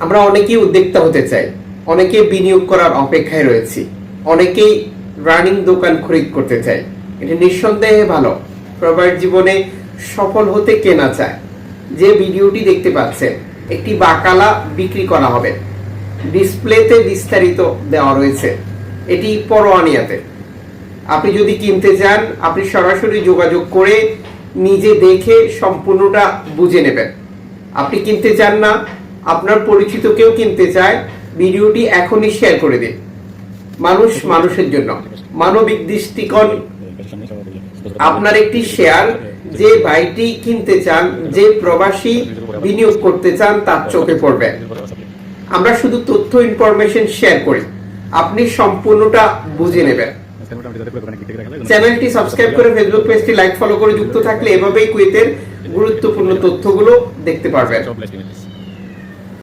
আমরা অনেকেই উদ্যোক্তা হতে চাই অনেকে বিনিয়োগ করার অপেক্ষায় রয়েছি, অনেকেই রানিং দোকান খরিদ করতে চাই। এটা নিঃসন্দেহে ভালো। প্রবাস জীবনে সফল হতে কেনা চায়? যে ভিডিওটি দেখতে পাচ্ছেন, একটি বাকালা বিক্রি করা হবে। ডিসপ্লেতে বিস্তারিত দেওয়া রয়েছে। এটি পরোয়ানিয়াতে। আপনি যদি কিনতে চান, আপনি সরাসরি যোগাযোগ করে নিজে দেখে সম্পূর্ণটা বুঝে নেবেন। আপনি কিনতে চান না আপনার পরিচিত কেউ কিনতে চায়, ভিডিওটি এখনই শেয়ার করে দিন। মানুষ মানুষের জন্য। মানবিক দৃষ্টিকোণ। আপনার একটি শেয়ার যে ভাইটি কিনতে চান, যে প্রবাসী বিনিয়োগ করতে চান, তার চোখে পড়বে। আমরা শুধু তথ্য ইনফরমেশন শেয়ার করি। আপনি সম্পূর্ণটা বুঝে নেবেন। চ্যানেলটি সাবস্ক্রাইব করে ফেসবুক পেজটি লাইক ফলো করে যুক্ত থাকলে এভাবেই কুয়েতের গুরুত্বপূর্ণ তথ্যগুলো দেখতে পারবেন।